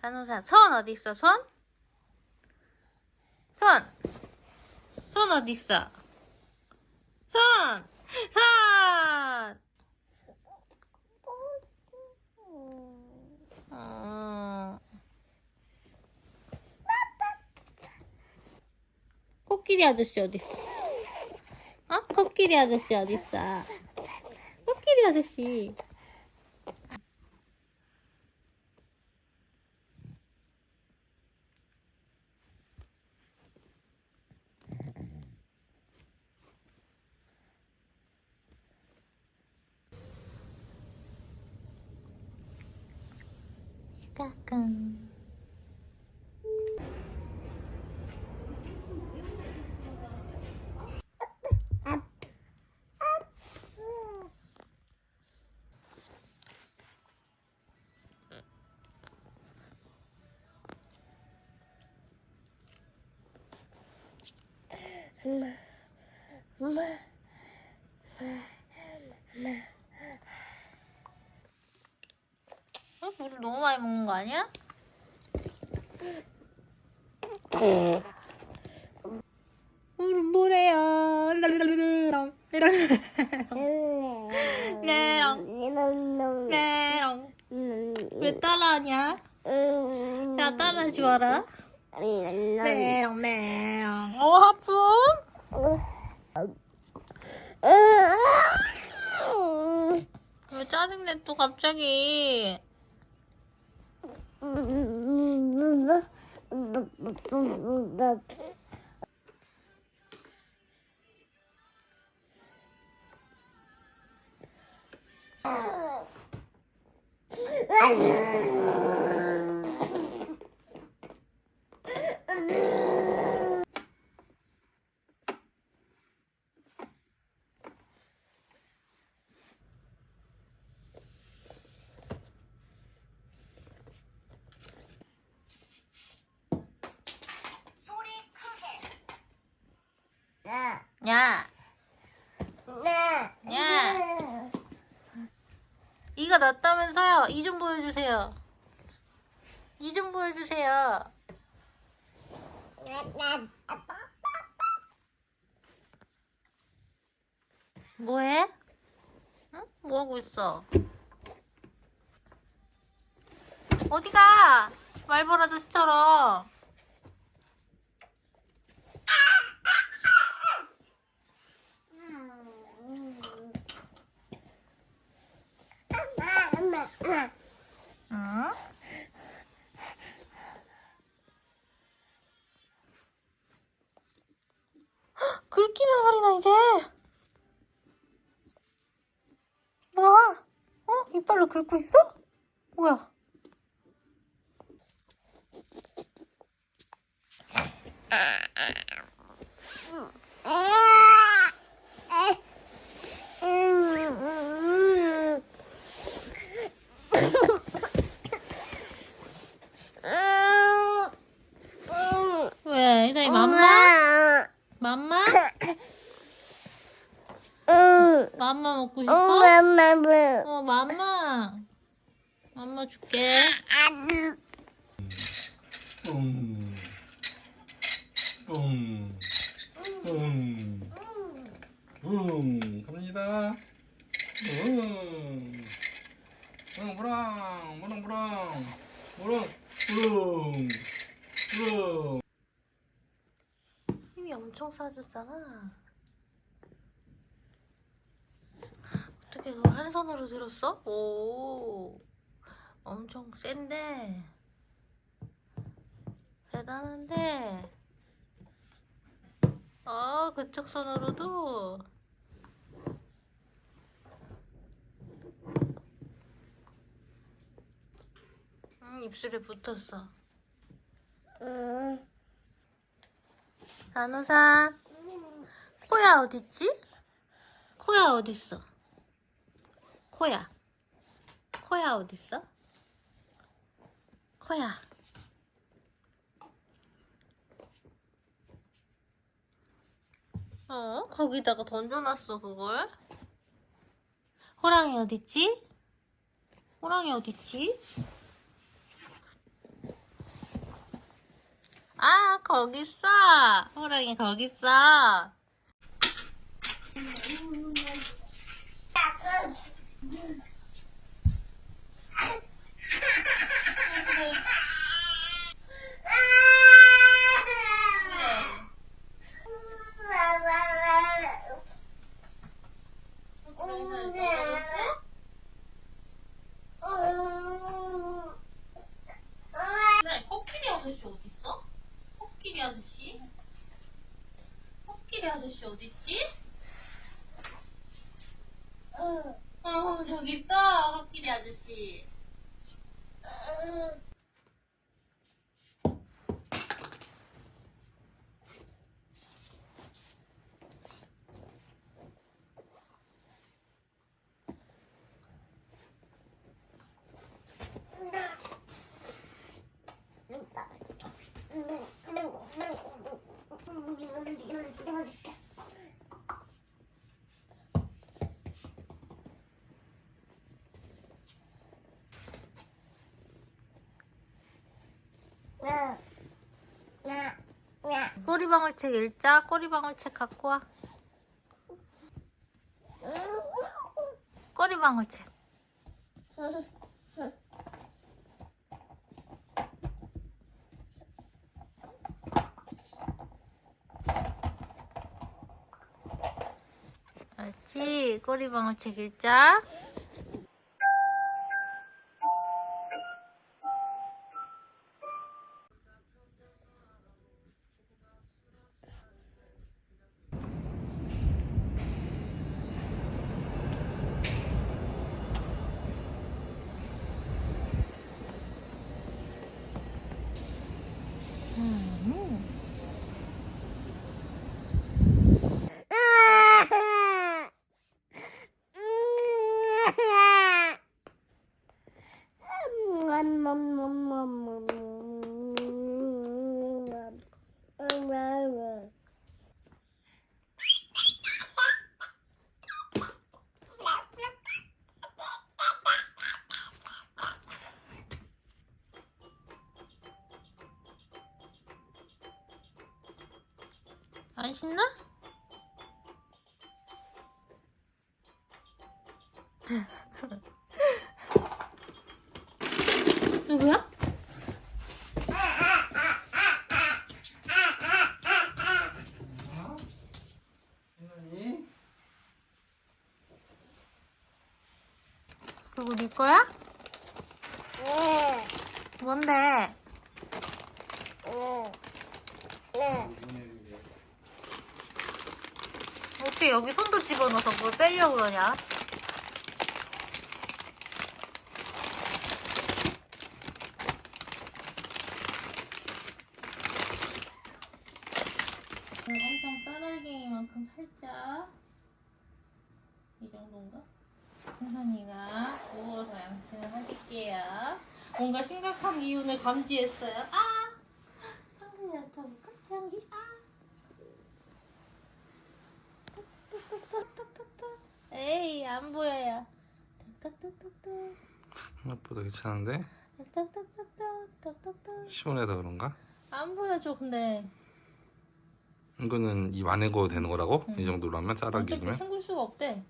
단호사 손 어디 있어 손? 손! 손 어디 있어? 손! 손! 어. 코끼리 아저씨 어디 있어? 어? 코끼리 아저씨 어디 있어? 코끼리 아저씨. 까꿍. 어? 물을 너무 많이 먹는 거 아니야? 물은 뭐래요? 랄랄랄랄. 메롱 메롱 왜 따라하냐? 야 따라주어라 메롱 메롱 어 하품? 왜 짜증내 또 갑자기 야 야. 이가 났다면서요 이 좀 보여주세요 이 좀 보여주세요 뭐해? 응? 뭐하고 있어? 어디가? 말벌 아저씨처럼 응? 헉, 긁히는 소리나 이제 뭐야? 어? 이빨로 긁고 있어? 뭐야? 되잖아. 어떻게 그걸 한 손으로 들었어? 오, 엄청 센데. 대단한데. 아, 그쪽 손으로도. 응, 입술에 붙었어. 응. 간호사. 코야 어딨지? 코야 어딨어? 코야. 코야 어딨어? 코야. 어? 거기다가 던져놨어 그걸? 호랑이 어딨지? 호랑이 어딨지? 아 거기 있어 호랑이 거기 있어 그래 코끼리 아저씨 어딨어? 코끼리 아저씨? 코끼리 아저씨 어딨지? 어 저기 있어 코끼리 아저씨 꼬리방울책 읽자. 꼬리방울책 갖고 와. 꼬리방울책. 알지? 꼬리방울책 읽자 안 신나? 누구야? 그거 네 거야? 뭔데? 어떻게 여기 손도 집어 넣어서 뭘 빼려고 그러냐? 엄청 쌀알갱이만큼 살짝 이 정도인가? 선선이가 누워서 양치를 하실게요. 뭔가 심각한 기운을 감지했어요. 아! 선선이 앉아볼까? 여기 아! 톡톡톡톡톡톡. 에이 안 보여요. 생각보다 괜찮은데? 시원해서 그런가? 안 보여줘 근데 이거는 입 안에 넣어도 되는 거라고? 응. 이 정도로 하면 짜라기면? 헹굴 수가 없대.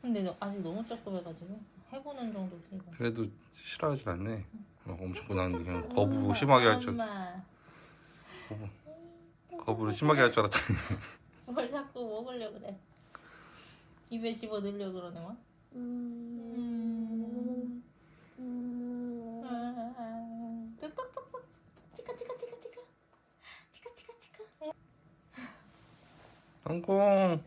근데 너 아직 너무 조금해가지고 해보는 정도 되고. 그래도 싫어하진 않네 막 엄청 고나는데 그냥 거부 심하게 할 줄 엄마. 거부를 심하게 할 줄 알았더니 뭘 자꾸 먹으려 그래. 입에 집어 넣으려 그러네 뭐. 음. 아, 뚝뚝뚝뚝. 치카 치카 치카 치카. 치카 치카 치카. 성공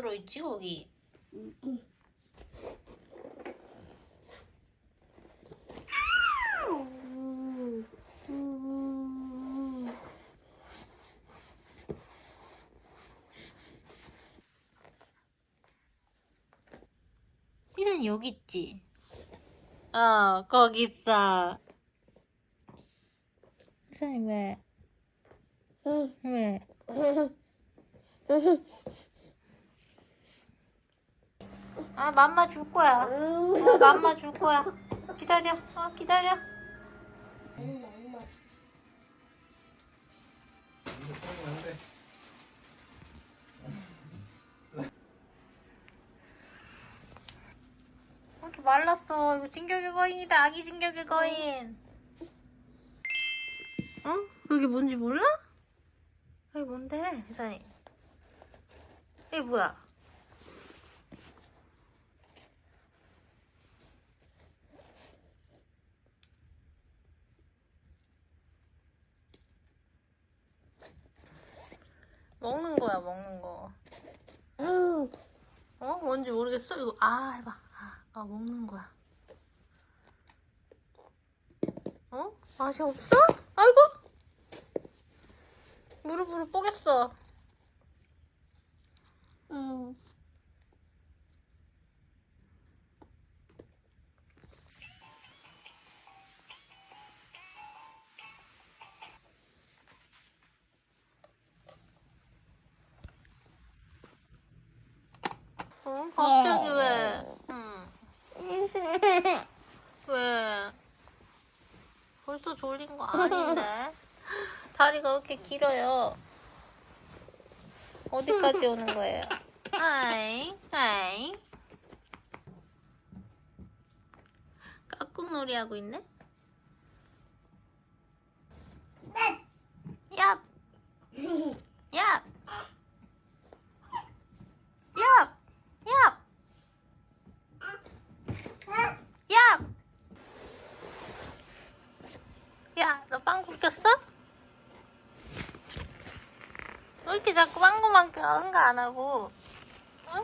들어있지 거기? 희선이 여기 있지? 어 거기 있어 희선이 왜? 왜? 아 맘마 줄 거야. 어, 맘마 줄 거야. 기다려. 어 기다려. 왜 이렇게 말랐어. 이거 진격의 거인이다. 아기 진격의 거인. 어? 여기 뭔지 몰라? 여기 뭔데? 혜선이 이게 뭐야 먹는 거야 먹는 거 어? 뭔지 모르겠어 이거 아 해봐 아, 아 먹는 거야 어? 맛이 없어? 아이고 무릎으로 뽀겠어 어? 갑자기 왜? 응. 왜? 벌써 졸린 거 아닌데? 다리가 왜 이렇게 길어요? 어디까지 오는 거예요? 하이, 하이. 깍꿍놀이 하고 있네? 얍! 얍! 얍! 얍! 얍! 야, 너 빵꾸 꼈어? 왜 이렇게 빵꾸만 껴? 응가 안 하고. 응?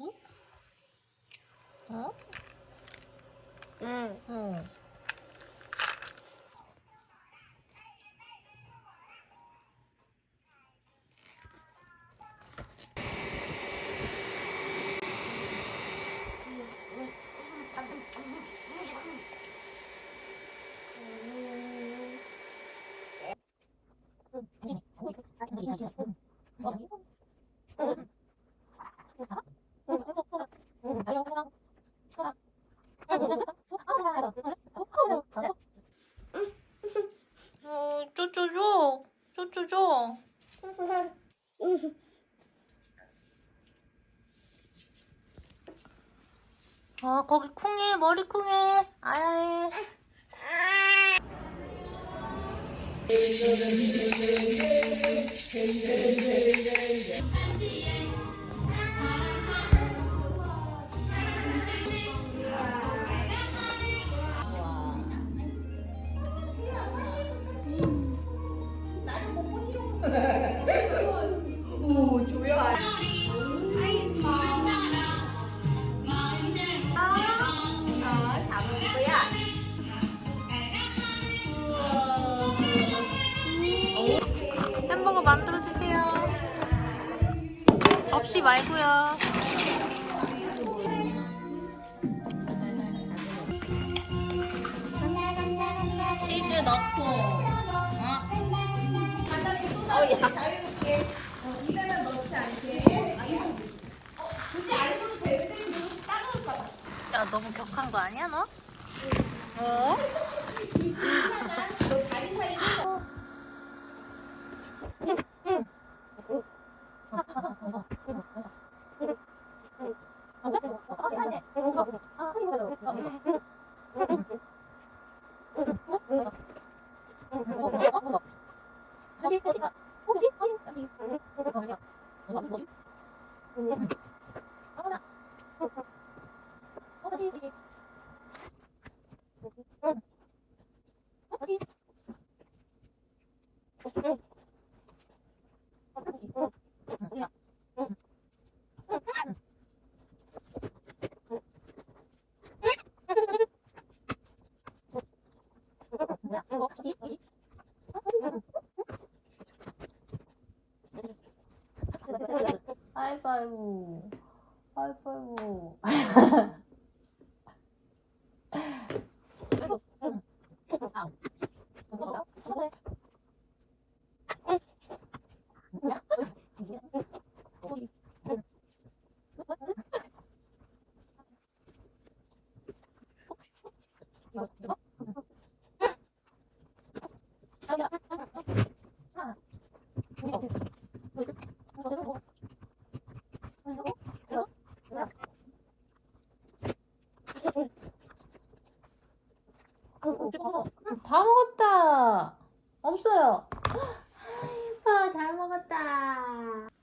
응? 어? 응. 응. 어, 쪼쪼줘. 쪼쪼줘. 아, 거기 쿵해. 머리 쿵해. 아야해. 말고요. 치즈 넣고, 어? 어, 야. 자유롭게. 어, 입에다 넣지 않게. 어, 굳이 알고도 되는데 이거 따가울까 봐. 야, 너무 격한 거 아니야, 너? 어? 너 다리 사이에 Oh, 이파이브. 하이파이브. 다 먹었다. 없어요. 예뻐, 잘 먹었다.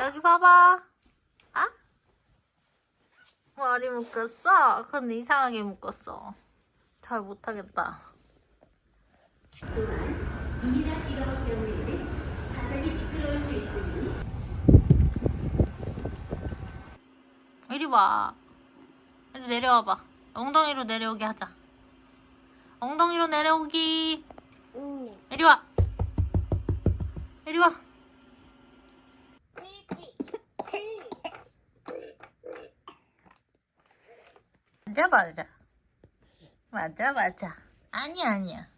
여기 봐봐. 아? 머리 묶었어? 근데 이상하게 묶었어. 잘 못하겠다. 이리 와. 이리 내려와봐. 엉덩이로 내려오게 하자. 엉덩이로 내려오기. 이리 와. 이리 와. 맞아 맞아. 맞아 맞아. 아니야 아니야.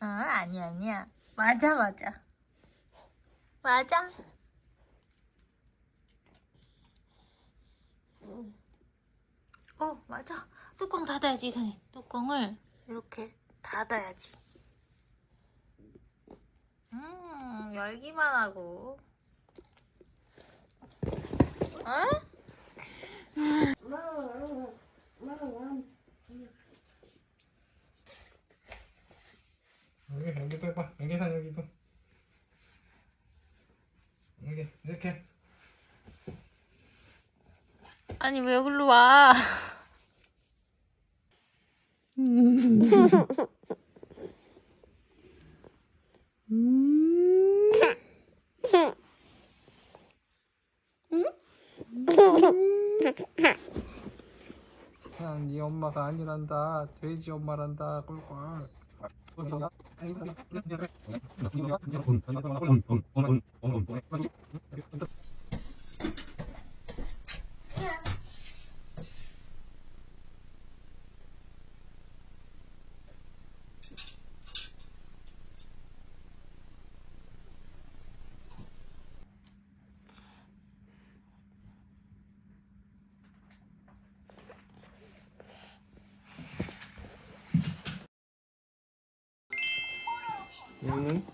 어 아니야 아니야. 맞아 맞아. 맞아. 어 맞아. 뚜껑 닫아야지 이상해. 뚜껑을 이렇게 닫아야지. 음 열기만 하고. 어? 여기 여기도 해봐 여기다 여기도 여기 이렇게 아니 왜 여기로 와? 그냥 네 엄마가 아니란다. 돼지 엄마란다. 꿀꿀 얘는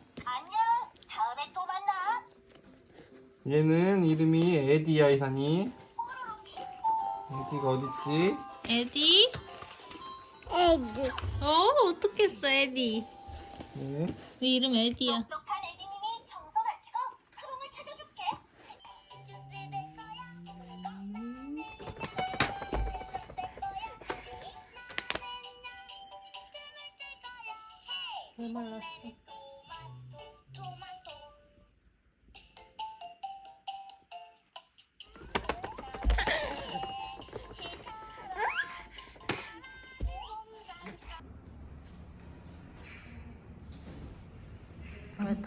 다음에 또 만나. 얘는 이름이 에디야 이산이 에디가 어딨지? 에디? 에드. 어 어떻겠어 에디? 네. 네 이름 에디야.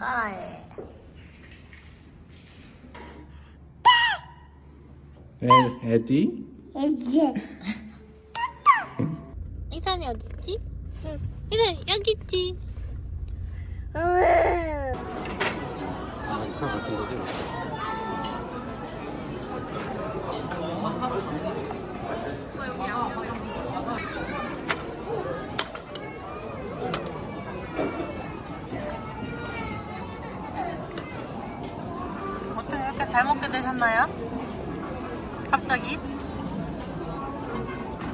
따라해? 에, 에디? 이산이 어딨지? 이산이 여기 있지. 아, 이상 같은 거지? 어떻게 이렇게 잘 먹게 되셨나요? 갑자기?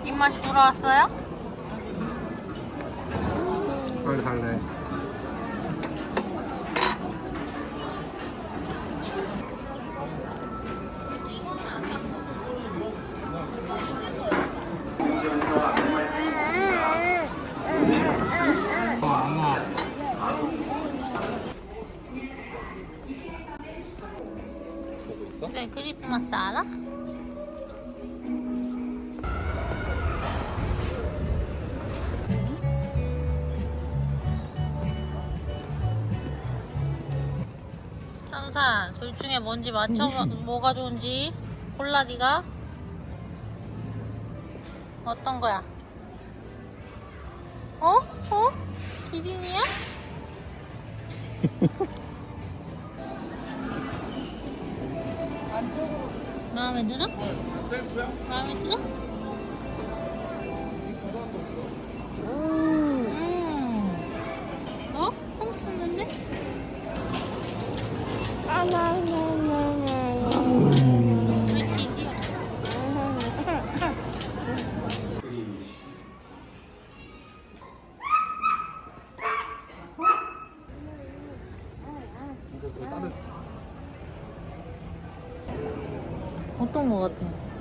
입맛이 돌아왔어요? 빨리 갈래. 산산 둘 중에 뭔지 맞춰봐 뭐가 좋은지 골라 네가 어떤 거야? 어? 어? 기린이야? 마음에 들어? 마음에 들어? 어떤 거 같아?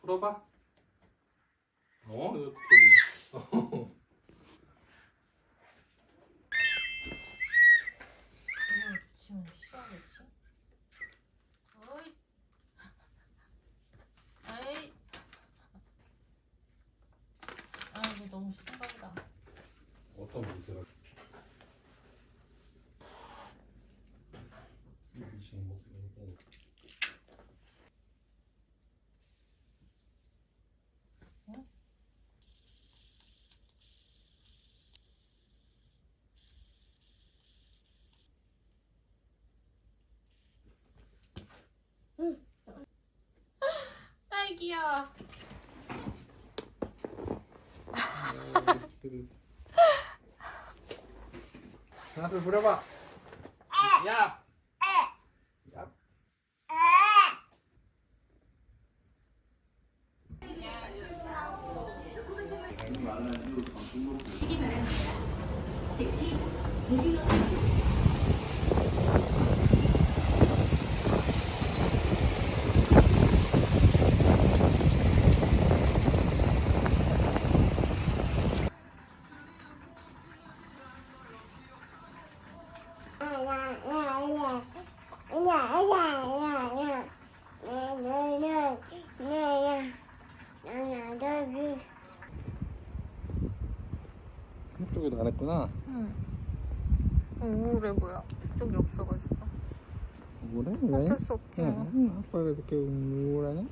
풀어봐. 어? 이거 어떻게 지금 싫어하겠지? 어이. 에이. 아이고 너무 심각하다. 어떤 미스라? 미친 모습이고. 아이 귀여워. 하나 부려봐. 야. 야. 했구나. 응. 어, 우울해 보여. 쪽이 없어가지고. 뭐래? 어쩔 수 없지. 뭐. 응, 아빠가 이렇게 우울하냐?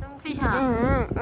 dum피샷. 아이피